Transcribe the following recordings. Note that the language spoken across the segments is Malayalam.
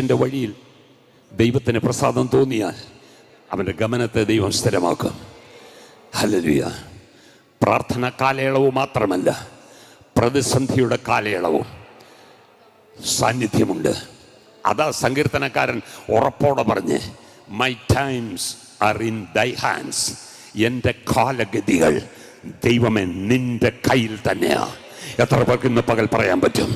മനുഷ്യന്റെ വഴിയിൽ ദൈവത്തിന് പ്രസാദം തോന്നിയാൽ അവന്റെ ഗമനത്തെ ദൈവം സ്ഥിരമാക്കും. ഹല്ലേലൂയ. പ്രാർത്ഥന കാലയളവ് മാത്രമല്ല പ്രതിസന്ധിയുടെ കാലയളവും സാന്നിധ്യമുണ്ട്. അതാ സങ്കീർത്തനക്കാരൻ ഉറപ്പോടെ പറഞ്ഞ് my times are in thy hands എന്റെ കാലഗതികൾ ദൈവമേ നിന്റെ കയ്യിൽ തന്നെയാ. എത്ര പേർക്ക് ഇന്ന് പകൽ പറയാൻ പറ്റും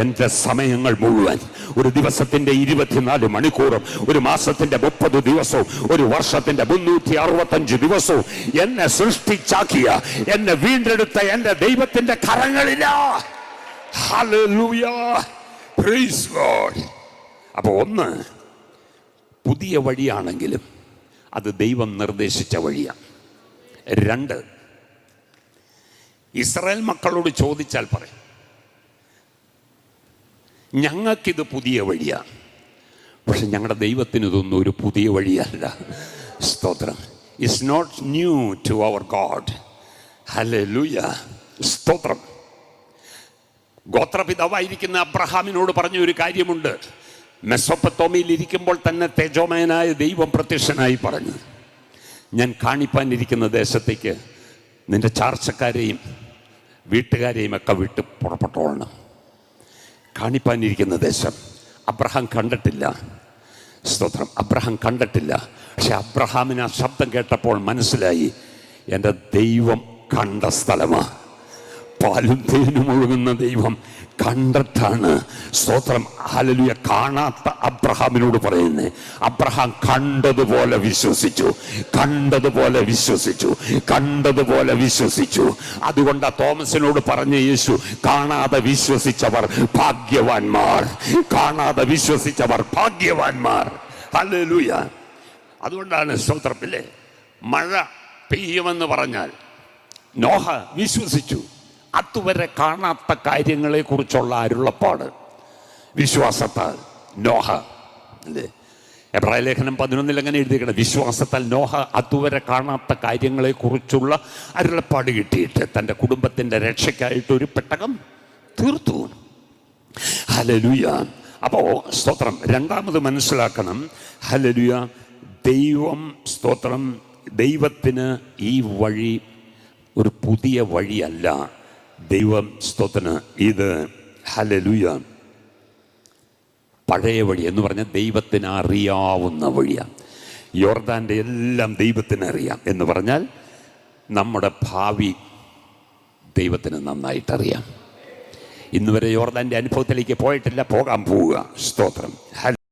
എന്റെ സമയങ്ങൾ മുഴുവൻ ഒരു ദിവസത്തിന്റെ ഇരുപത്തിനാല് മണിക്കൂറും ഒരു മാസത്തിന്റെ മുപ്പത് ദിവസവും ഒരു വർഷത്തിന്റെ മുന്നൂറ്റി അറുപത്തഞ്ച് ദിവസവും എന്നെ സൃഷ്ടിച്ചാക്കിയ എന്നെ വീണ്ടെടുത്ത എന്റെ ദൈവത്തിന്റെ കരങ്ങളിലാ Hallelujah. Praise God. അപ്പോൾ ഒന്ന് പുതിയ വഴിയാണെങ്കിലും അത് ദൈവം നിർദ്ദേശിച്ച വഴിയാണ് രണ്ട് ഇസ്രായേൽ മക്കളോട് ചോദിച്ചാൽ പറയും ഞങ്ങൾക്കിത് പുതിയ വഴിയാണ് പക്ഷെ ഞങ്ങളുടെ ദൈവത്തിന് ഇതൊന്നും ഒരു പുതിയ വഴിയല്ല. സ്തോത്രം. It's not new to our God hallelujah സ്തോത്രം. ഗോത്രപിതാവായിരിക്കുന്ന അബ്രഹാമിനോട് പറഞ്ഞ ഒരു കാര്യമുണ്ട്. മെസ്സോപ്പത്തോമിയിൽ ഇരിക്കുമ്പോൾ തന്നെ തേജോമയനായ ദൈവം പ്രത്യക്ഷനായി പറഞ്ഞു ഞാൻ കാണിപ്പാനിരിക്കുന്ന ദേശത്തേക്ക് നിന്റെ ചാർച്ചക്കാരെയും വീട്ടുകാരെയും ഒക്കെ വിട്ട് പുറപ്പെട്ടോളണം കാണിപ്പാനിരിക്കുന്ന ദേശം അബ്രഹാം കണ്ടിട്ടില്ല. സ്തോത്രം അബ്രഹാം കണ്ടിട്ടില്ല. പക്ഷെ അബ്രഹാമിന് ആ ശബ്ദം കേട്ടപ്പോൾ മനസ്സിലായി എന്റെ ദൈവം കണ്ട സ്ഥലമാണ് പാലും തേനും ഒഴുകുന്ന ദൈവം കണ്ടിട്ടാണ് സ്തോത്രം. ഹലലുയ കാണാത്ത അബ്രഹാമിനോട് പറയുന്നത് അബ്രഹാം കണ്ടതുപോലെ വിശ്വസിച്ചു. കണ്ടതുപോലെ വിശ്വസിച്ചു. കണ്ടതുപോലെ വിശ്വസിച്ചു. അതുകൊണ്ട് തോമസിനോട് പറഞ്ഞ യേശു കാണാതെ വിശ്വസിച്ചവർ ഭാഗ്യവാന്മാർ. കാണാതെ വിശ്വസിച്ചവർ ഭാഗ്യവാന്മാർ. ഹലലുയ അതുകൊണ്ടാണ് സ്തോത്രത്തിലെ മഴ പെയ്യുമെന്ന് പറഞ്ഞാൽ നോഹ വിശ്വസിച്ചു. അതുവരെ കാണാത്ത കാര്യങ്ങളെക്കുറിച്ചുള്ള അരുളപ്പാട്. വിശ്വാസത്താൽ നോഹ അല്ലേ? എബ്രായ ലേഖനം പതിനൊന്നിൽ അങ്ങനെ എഴുതിയിരിക്കണം? വിശ്വാസത്താൽ നോഹ അതുവരെ കാണാത്ത കാര്യങ്ങളെക്കുറിച്ചുള്ള അരുളപ്പാട് കിട്ടിയിട്ട് തന്റെ കുടുംബത്തിന്റെ രക്ഷയ്ക്കായിട്ട് ഒരു പെട്ടകം തീർത്തു. ഹലലുയ അപ്പോൾ സ്തോത്രം. രണ്ടാമത് മനസ്സിലാക്കണം. ഹലലുയ ദൈവം സ്തോത്രം. ദൈവത്തിന് ഈ വഴി ഒരു പുതിയ വഴിയല്ല. ദൈവം സ്തോത്രന് ഇത് ഹലലുയ പഴയ വഴി എന്ന് പറഞ്ഞാൽ ദൈവത്തിന് അറിയാവുന്ന വഴിയാണ് യോർദാന്റെ എല്ലാം ദൈവത്തിന് അറിയാം എന്ന് പറഞ്ഞാൽ നമ്മുടെ ഭാവി ദൈവത്തിന് നന്നായിട്ടറിയാം. ഇന്നുവരെ യോർദാന്റെ അനുഭവത്തിലേക്ക് പോയിട്ടില്ല പോകാൻ പോവുക. സ്തോത്രം.